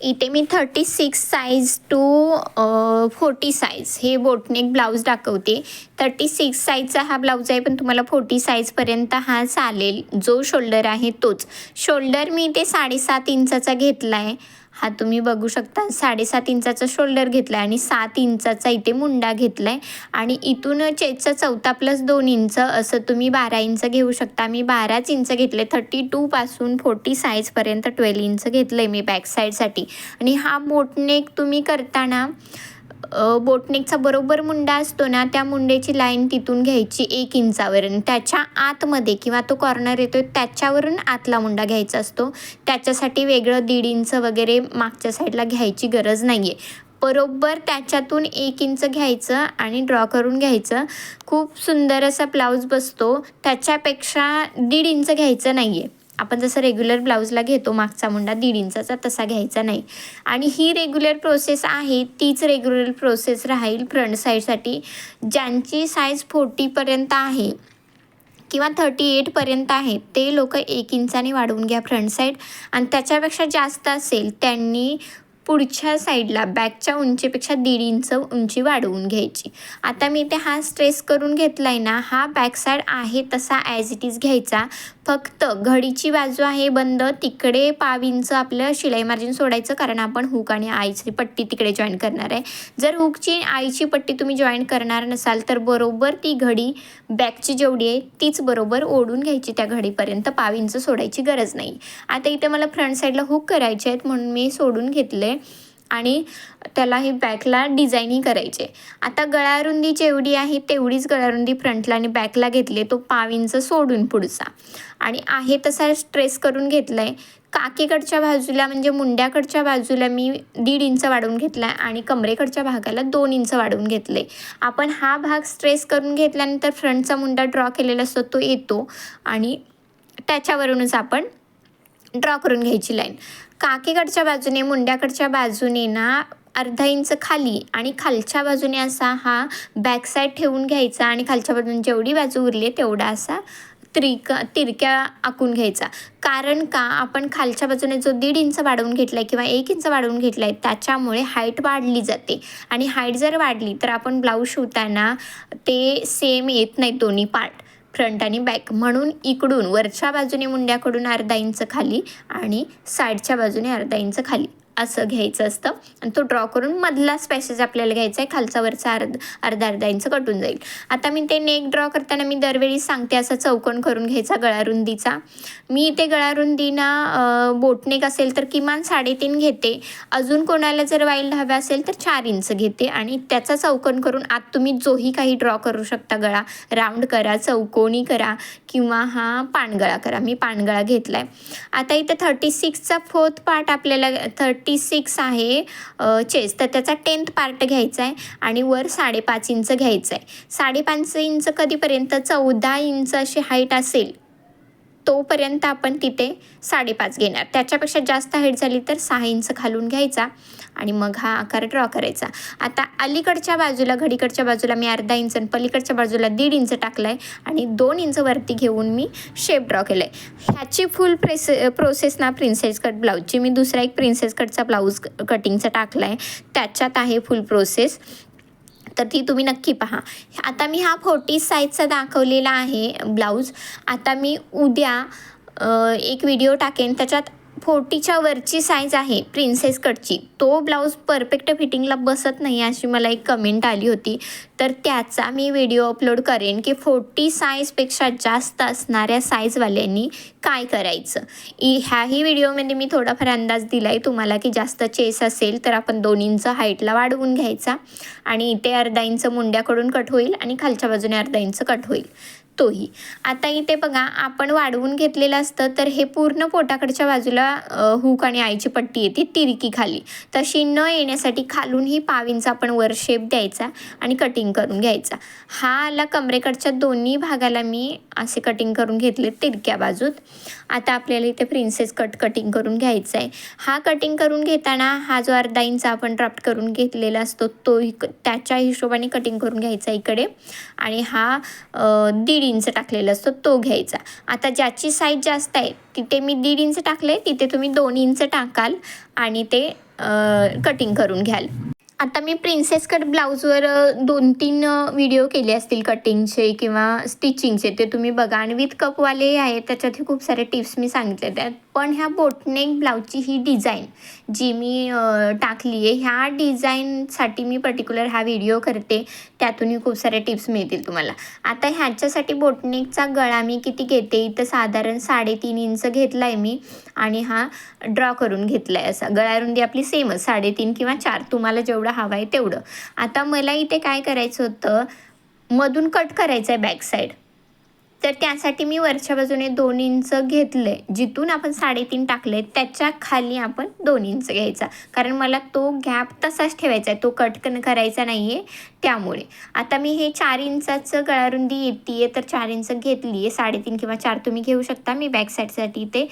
इथे मी thirty six size two forty size हे boat neck blouse दाखवते. थर्टी सिक्स साईजचा हा ब्लाऊज आहे पण तुम्हाला फोर्टी साईजपर्यंत हा चालेल. जो शोल्डर आहे तोच. शोल्डर मी इथे साडेसात इंचाचा घेतला आहे हा तुम्ही बघू शकता साडेसात इंचाचा शोल्डर घेतला आहे आणि सात इंचाचा इथे मुंडा घेतला आहे आणि इथून चेचा चौथा प्लस दोन इंच असं तुम्ही बारा इंच घेऊ शकता. मी बाराच इंच घेतले थर्टी टूपासून फोर्टी साईजपर्यंत ट्वेल्व इंच घेतलं आहे मी बॅक साईडसाठी आणि हा बोटनेक तुम्ही करताना बोटनेकचा बरोबर मुंडा असतो ना त्या मुंड्याची लाईन तिथून घ्यायची एक इंचावरून. त्याच्या आतमध्ये किंवा तो कॉर्नर येतो त्याच्यावरून आतला मुंडा घ्यायचा असतो. त्याच्यासाठी वेगळं दीड इंच वगैरे मागच्या साईडला घ्यायची गरज नाही आहे बरोबर त्याच्यातून एक इंच घ्यायचं आणि ड्रॉ करून घ्यायचं. खूप सुंदर असा ब्लाऊज बसतो. त्याच्यापेक्षा दीड इंच घ्यायचं नाही आहे आपण जसं रेग्युलर ब्लाऊजला घेतो मागचा मुंडा दीड इंचाचा तसा घ्यायचा नाही. आणि ही रेग्युलर प्रोसेस आहे तीच रेग्युलर प्रोसेस राहील फ्रंट साईडसाठी ज्यांची साईज फोर्टीपर्यंत आहे किंवा थर्टी एटपर्यंत आहे ते लोक एक इंचाने वाढवून घ्या फ्रंट साईड आणि त्याच्यापेक्षा जास्त असेल त्यांनी पुढच्या साईडला बॅकच्या उंचीपेक्षा दीड इंच उंची वाढवून घ्यायची. आता मी ते हा स्ट्रेस करून घेतला आहे ना हा बॅक साईड आहे तसा ॲज इट इज घ्यायचा. फक्त घडीची बाजू आहे बंद तिकडे पाव इंच आपलं शिलाई मार्जिन सोडायचं कारण आपण हुक आणि आईची पट्टी तिकडे जॉईन करणार आहे. जर हुकची आईची पट्टी तुम्ही जॉईन करणार नसाल तर बरोबर ती घडी बॅकची जेवढी आहे तीच बरोबर ओढून घ्यायची त्या घडीपर्यंत पाव इंच सोडायची गरज नाही. आता इथे मला फ्रंट साईडला हुक करायचे आहेत म्हणून मी सोडून घेतले. आणि त्याला हे बॅकला डिझाईनही करायचे. आता गळारुंदी जेवढी आहे तेवढीच गळारुंदी फ्रंटला आणि बॅकला घेतली तो पाव इंच सोडून पुढचा. आणि आहे तसा स्ट्रेस करून घेतला आहे काकीकडच्या बाजूला म्हणजे मुंड्याकडच्या बाजूला मी दीड इंच वाढवून घेतला आहे आणि कमरेकडच्या भागाला दोन इंच वाढवून घेतले आपण हा भाग स्ट्रेस करून घेतल्यानंतर फ्रंटचा मुंडा ड्रॉ केलेला असतो तो येतो. आणि त्याच्यावरूनच आपण ड्रॉ करून घ्यायची लाईन काकीकडच्या बाजूने मुंड्याकडच्या बाजूने ना अर्धा इंच खाली आणि खालच्या बाजूने असा हा बॅक साईड ठेवून घ्यायचा आणि खालच्या बाजूने जेवढी बाजू उरली आहे तेवढा असा त्रिका तिरक्या आखून घ्यायचा. कारण का? आपण खालच्या बाजूने जो दीड इंच वाढवून घेतला आहे किंवा एक इंच वाढवून घेतला आहे त्याच्यामुळे हाईट वाढली जाते. आणि हाईट जर वाढली तर आपण ब्लाऊज शिवताना ते सेम येत नाही दोन्ही पार्ट फ्रंट आणि बॅक म्हणून इकडून वरच्या बाजूने मुंड्याकडून अर्धा इंच खाली आणि साईडच्या बाजूने अर्धा इंच खाली. असं घ्यायचं असतं. आणि तो ड्रॉ करून मधला पॅसेज आपल्याला घ्यायचा आहे. खालचा वरचा अर्ध अर्धा अर्धा इंच कटून जाईल. आता मी ते नेक ड्रॉ करताना मी दरवेळी सांगते असा चौकोन करून घ्यायचा गळारुंदीचा. मी इथे गळारुंदीना बोटनेक असेल तर किमान साडेतीन घेते. अजून कोणाला जर वाईल्ड हव्या असेल तर चार इंच घेते. आणि त्याचा चौकोन करून आत तुम्ही जोही काही ड्रॉ करू शकता. गळा राऊंड करा चौकोनी करा किंवा हा पानगळा करा. मी पानगळा घेतला आहे आता इथे थर्टी सिक्सचा फोर्थ पार्ट आपल्याला थर्टी सिक्स आहे चेस तर त्याचा टेन्थ पार्ट घ्यायचा आहे आणि वर साडेपाच इंच घ्यायचं आहे. साडेपाच इंच कधीपर्यंत? चौदा इंच अशी हाईट असेल. तोपर्यंत आपण तिथे साडेपाच घेणार. त्याच्यापेक्षा जास्त हाईट झाली तर सहा इंच खालून घ्यायचा आणि मग हा आकार ड्रॉ करायचा. आता अलीकडच्या बाजूला घडीकडच्या बाजूला मी अर्धा इंच आणि पलीकडच्या बाजूला दीड इंच टाकला आहे आणि दोन इंच वरती घेऊन मी शेप ड्रॉ केला आहे ह्याची फुल प्रेस प्रोसेस ना प्रिन्सेस कट ब्लाऊजची मी दुसरा एक प्रिन्सेस कटचा ब्लाऊज कटिंगचा टाकला आहे त्याच्यात आहे फुल प्रोसेस तर ती तुम्ही नक्की पहा. आता मी हा फोर्टी साईजचा दाखवलेला आहे ब्लाऊज आता मी उद्या एक व्हिडिओ टाकेन. त्याच्यात फोर्टीच्या वरची साईज आहे प्रिन्सेस कटची तो ब्लाऊज परफेक्ट फिटिंगला बसत नाही अशी मला एक कमेंट आली होती. तर त्याचा मी व्हिडिओ अपलोड करेन की फोर्टी साईजपेक्षा जास्त असणाऱ्या साईजवाल्यांनी काय करायचं. इ ह्याही व्हिडिओमध्ये मी थोडाफार अंदाज दिला आहे तुम्हाला की जास्त चेस असेल तर आपण दोन इंच हाईटला वाढवून घ्यायचा. आणि इथे अर्धा इंच मुंड्याकडून कट होईल आणि खालच्या बाजूने अर्धा इंच कट होईल. तोही आता इथे बघा आपण वाढवून घेतलेलं असतं तर हे पूर्ण पोटाकडच्या बाजूला हूक हुक आणि आईची पट्टी येते तिरकी खाली. तशी न येण्यासाठी खालूनही पावींचा आपण वर शेप द्यायचा आणि कटिंग करून घ्यायचा. हा आला कमरेकडच्या दोन्ही भागाला मी असे कटिंग करून घेतले तिरक्या बाजूत. आता आपल्याला इथे प्रिन्सेस कट कटिंग करून घ्यायचा आहे हा कटिंग करून घेताना हा जो अर्धा इंच आपण ड्राफ्ट करून घेतलेला असतो तो इक त्याच्या हिशोबाने कटिंग करून घ्यायचा इकडे. आणि हा दीड दीड इंच टाकलेला असतो तो घ्यायचा. आता ज्याची साईज जास्त आहे तिथे मी दीड इंच टाकले तिथे तुम्ही दोन इंच टाकाल आणि ते कटिंग करून घ्याल. आता मी प्रिन्सेस कट ब्लाऊजवर दोन तीन व्हिडिओ केले असतील कटिंगचे किंवा स्टिचिंगचे ते तुम्ही बघा. आणि विथ कपवाले आहे त्याच्यातही खूप सारे टिप्स मी सांगितले त्यात पण ह्या बोटनेक ब्लाऊजची ही डिझाईन जी मी टाकली आहे ह्या डिझाईनसाठी मी पर्टिक्युलर हा व्हिडिओ करते. त्यातूनही खूप सारे टिप्स मिळतील तुम्हाला. आता ह्याच्यासाठी बोटनेकचा गळा मी किती घेते? इथं साधारण साडेतीन इंच घेतला आहे मी. आणि हा ड्रॉ करून घेतला आहे असा. गळारुंदी आपली सेमच साडेतीन किंवा चार तुम्हाला जेवढं हवं आहे तेवढं. आता मला इथे काय करायचं होतं मधून कट करायचं आहे बॅक साईड तर त्यासाठी मी वरच्या बाजूने दोन इंच घेतले जिथून आपण साडेतीन टाकले त्याच्याखाली आपण दोन इंच घ्यायचा. कारण मला तो गॅप तसाच ठेवायचा आहे तो कटकन करायचा नाही आहे त्यामुळे. आता मी हे चार इंचाचं गळारुंदी येते आहे तर चार इंच घेतली आहे साडेतीन किंवा चार तुम्ही घेऊ शकता. मी बॅक साईडसाठी ते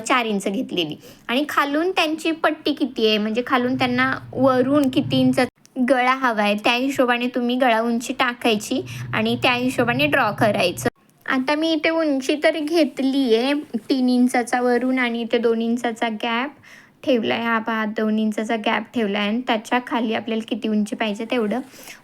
चार इंच घेतलेली. आणि खालून त्यांची पट्टी किती आहे म्हणजे खालून त्यांना वरून किती इंच गळा हवा आहे त्या हिशोबाने तुम्ही गळा उंची टाकायची आणि त्या हिशोबाने ड्रॉ करायचं. आता मी इथे उंची तर घेतली आहे तीन इंचाचा वरून आणि इथे दोन इंचाचा गॅप ठेवला आहे हा पहा दोन इंचाचा गॅप ठेवला आहे आणि त्याच्याखाली आपल्याला किती उंची पाहिजे तेवढं.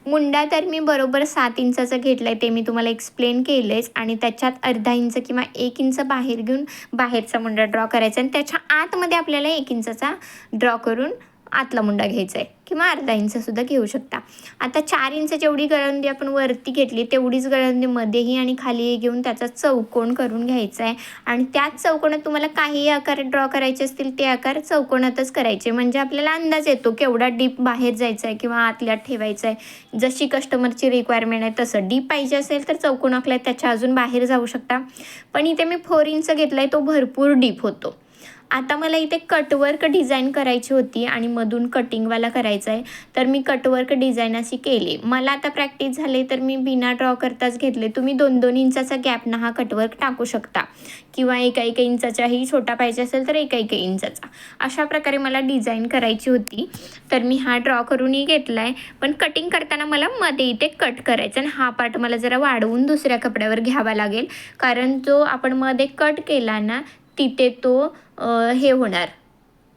मुंडा तर मी बरोबर सात इंचाचं घेतला आहे ते मी तुम्हाला एक्सप्लेन केलं आहेच आणि त्याच्यात अर्धा इंच किंवा एक इंच बाहेर घेऊन बाहेरचा मुंडा ड्रॉ करायचा आणि त्याच्या आतमध्ये आपल्याला एक इंचाचा ड्रॉ करून आतला मुंडा घ्यायचा आहे किंवा अर्धा इंचसुद्धा घेऊ शकता. आता चार इंच जेवढी गळंदी आपण वरती घेतली तेवढीच गळंदी मध्येही आणि खाली घेऊन त्याचा चौकोन करून घ्यायचा आहे आणि त्याच चौकोनात तुम्हाला काही आकार ड्रॉ करायचे असतील ते आकार चौकोनातच करायचे. म्हणजे आपल्याला अंदाज येतो केवढा डीप बाहेर जायचा आहे किंवा आतल्यात ठेवायचा आहे जशी कस्टमरची रिक्वायरमेंट आहे तसं. डीप पाहिजे असेल तर चौकोन आखलाय त्याच्या अजून बाहेर जाऊ शकता. पण इथे मी फोर इंच घेतला आहे तो भरपूर डीप होतो. आता मला इथे कटवर्क डिझाईन करायची होती आणि मधून कटिंगवाला करायचा आहे. तर मी कटवर्क डिझाईन अशी केली. मला आता प्रॅक्टिस झाले तर मी बिना ड्रॉ करताच घेतले. तुम्ही दोन दोन इंचाचा गॅपनं हा कटवर्क टाकू शकता. किंवा एका एका इंचाचाही छोटा पाहिजे असेल तर एका एका इंचाचा. अशा प्रकारे मला डिझाईन करायची होती. तर मी हा ड्रॉ करूनही घेतला आहे पण कटिंग करताना मला मध्ये इथे कट करायचा आणि हा पार्ट मला जरा वाढवून दुसऱ्या कपड्यावर घ्यावा लागेल. कारण जो आपण मध्ये कट केला ना तिथे तो हे होणार.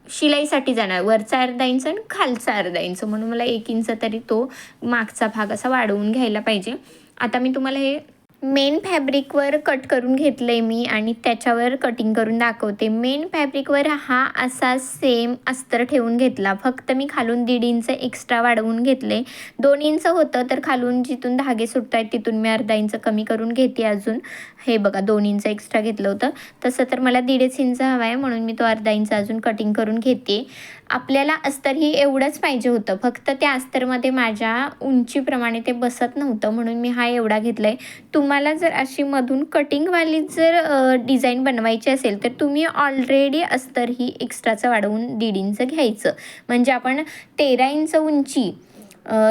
शिलाईसाठी जाणार. वरचा अर्धा इंच आणि खालचा अर्धा इंच. म्हणून मला एक इंच तरी तो मागचा भाग असा वाढवून घ्यायला पाहिजे. आता मी तुम्हाला हे मेन फॅब्रिकवर कट करून घेतलं आहे मी आणि त्याच्यावर कटिंग करून दाखवते. मेन फॅब्रिकवर हा असा सेम अस्तर ठेवून घेतला. फक्त मी खालून दीड इंच एक्स्ट्रा वाढवून घेतले दोन इंच होतं तर खालून जिथून धागे सुटत आहेत तिथून मी अर्धा इंच कमी करून घेते अजून. हे बघा दोन इंच एक्स्ट्रा घेतलं होतं. तसं तर मला दीडच इंच हवा आहे म्हणून मी तो अर्धा इंच अजून कटिंग करून घेते. आपल्याला अस्तर ही एवढंच पाहिजे होतं. फक्त त्या अस्तरमध्ये माझ्या उंचीप्रमाणे ते बसत नव्हतं म्हणून मी हा एवढा घेतला आहे तुम्हाला जर अशी मधून कटिंगवाली जर डिझाईन बनवायची असेल तर तुम्ही ऑलरेडी अस्तर ही एक्स्ट्राचं वाढवून दीड इंच घ्यायचं. म्हणजे आपण तेरा इंच उंची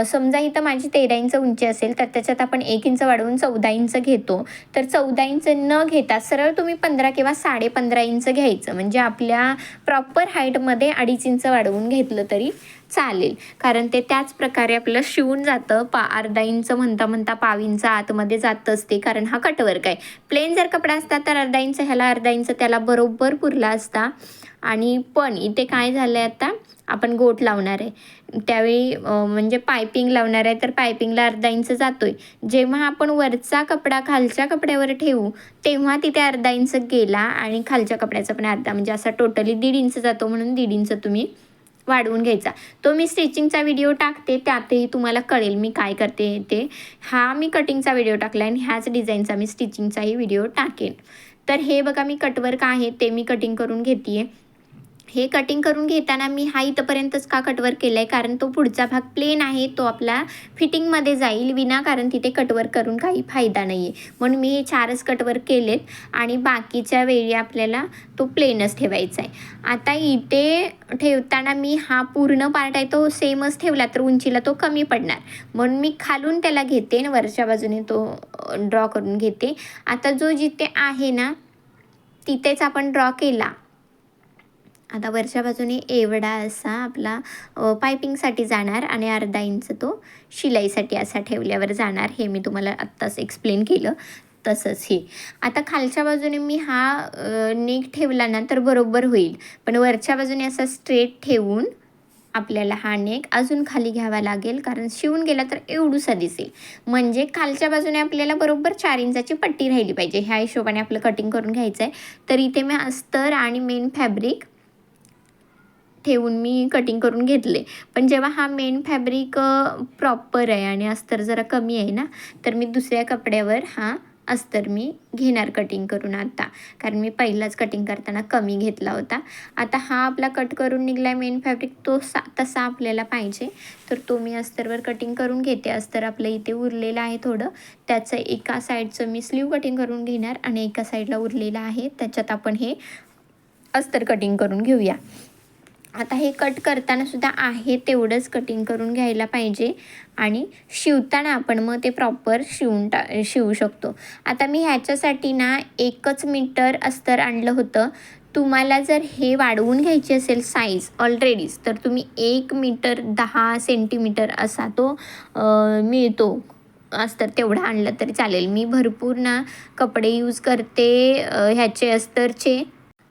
समजा इथं माझी तेरा इंच उंची असेल तर त्याच्यात आपण एक इंच वाढवून चौदा इंच घेतो. तर चौदा इंच न घेता सरळ तुम्ही पंधरा किंवा साडे पंधरा इंच घ्यायचं. म्हणजे आपल्या प्रॉपर हाईटमध्ये अडीच इंच वाढवून घेतलं तरी चालेल. कारण ते त्याच प्रकारे आपलं शिवून जातं. पा अर्धा इंच म्हणता म्हणता पाव इंच आतमध्ये जात असते. कारण हा कटवर्क आहे. प्लेन जर कपडा असता तर अर्धा इंच ह्याला अर्धा इंच त्याला बरोबर पुरला असता. आणि पण इथे काय झालं आहे आता? आपण गोट लावणार आहे. त्यावेळी म्हणजे पायपिंग लावणार आहे तर पायपिंगला अर्धा इंच आहे जेव्हा आपण वरचा कपडा खालच्या कपड्यावर ठेवू तेव्हा तिथे अर्धा इंच गेला आणि खालच्या कपड्याचा पण अर्धा म्हणजे असा टोटली दीड इंच जातो म्हणून दीड इंच तुम्ही वाढवून घ्यायचा. तो मी स्टिचिंगचा व्हिडिओ टाकते त्यातही तुम्हाला कळेल मी काय करते ते. हा मी कटिंगचा व्हिडिओ टाकला आणि ह्याच डिझाईनचा मी स्टिचिंगचाही व्हिडिओ टाकेन. तर हे बघा मी कटवर्क आहे ते मी कटिंग करून घेते हे कटिंग करून घेताना मी हा इथंपर्यंतच का कटवर केला आहे कारण तो पुढचा भाग प्लेन आहे तो आपला फिटिंगमध्ये जाईल विनाकारण तिथे कटवर करून काही फायदा नाही आहे म्हणून मी हे चारच कटवर केलेत आणि बाकीच्या वेळी आपल्याला तो प्लेनच ठेवायचा आहे आता इथे ठेवताना मी हा पूर्ण पार्ट आहे तो सेमच ठेवला तर उंचीला तो कमी पडणार. म्हणून मी खालून त्याला घेते आणि वरच्या बाजूने तो ड्रॉ करून घेते. आता जो जिथे आहे ना तिथेच आपण ड्रॉ केला. आता वरच्या बाजूने एवढा असा आपला पायपिंगसाठी जाणार आणि अर्धा इंच तो शिलाईसाठी असा ठेवल्यावर जाणार हे मी तुम्हाला आत्ताच एक्सप्लेन केलं तसंच हे. आता खालच्या बाजूने मी हा नेक ठेवला ना तर बरोबर होईल. पण वरच्या बाजूने असा स्ट्रेट ठेवून आपल्याला हा नेक अजून खाली घ्यावा लागेल कारण शिवून गेला तर एवढूसा दिसेल. म्हणजे खालच्या बाजूने आपल्याला बरोबर चार इंचाची पट्टी राहिली पाहिजे. ह्या हिशोबाने आपलं कटिंग करून घ्यायचं आहे तर इथे मी अस्तर आणि मेन फॅब्रिक ठेवून मी कटिंग करून घेतले. पण जेव्हा हा मेन फॅब्रिक प्रॉपर आहे आणि अस्तर जरा कमी आहे ना तर मी दुसऱ्या कपड्यावर हा अस्तर मी घेणार कटिंग करून आता. कारण मी पहिलाच कटिंग करताना कमी घेतला होता. आता हा आपला कट करून निघला आहे मेन फॅब्रिक तो सा तसा आपल्याला पाहिजे. तर तो मी अस्तरवर कटिंग करून घेते. अस्तर आपलं इथे उरलेलं आहे थोडं. त्याचं एका साईडचं मी स्लीव कटिंग करून घेणार आणि एका साईडला उरलेलं आहे. त्याच्यात आपण हे अस्तर कटिंग करून घेऊया. आता हे कट करताना सुद्धा आहे तेवढंच कटिंग करून घ्यायला पाहिजे. आणि शिवताना आपण मग ते प्रॉपर शिवून टा शिवू शकतो. आता मी ह्याच्यासाठी ना एकच मीटर अस्तर आणलं होतं. तुम्हाला जर हे वाढवून घ्यायची असेल साईज ऑलरेडीच तर तुम्ही एक मीटर दहा सेंटीमीटर असा तो मिळतो. अस्तर तेवढं आणलं तरी चालेल. मी भरपूर ना कपडे यूज करते ह्याचे अस्तरचे.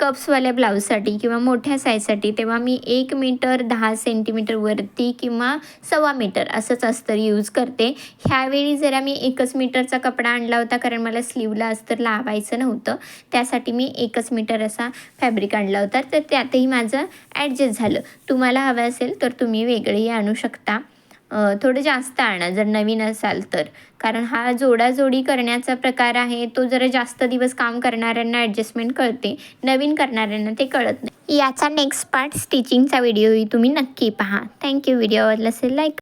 कप्सवाल्या ब्लाऊजसाठी किंवा मोठ्या साईजसाठी तेव्हा मी एक मीटर दहा सेंटीमीटर वरती किंवा सव्वा मीटर असंच अस्तर यूज करते. ह्यावेळी जरा मी एकच मीटरचा कपडा आणला होता कारण मला स्लीवला अस्तर लावायचं नव्हतं. त्यासाठी मी एकच मीटर असा फॅब्रिक आणला होता. तर त्यातही माझं ॲडजस्ट झालं. तुम्हाला हवं असेल तर तुम्ही वेगळेही आणू शकता. थोडं जास्त आणा जर नवीन असाल तर. कारण हा जोडाजोडी करण्याचा प्रकार आहे तो जरा जास्त दिवस काम करणाऱ्यांना ॲडजस्टमेंट कळते नवीन करणाऱ्यांना ते कळत नाही. याचा नेक्स्ट पार्ट स्टिचिंगचा व्हिडिओही तुम्ही नक्की पहा. थँक्यू व्हिडिओ आवडला असेल लाईक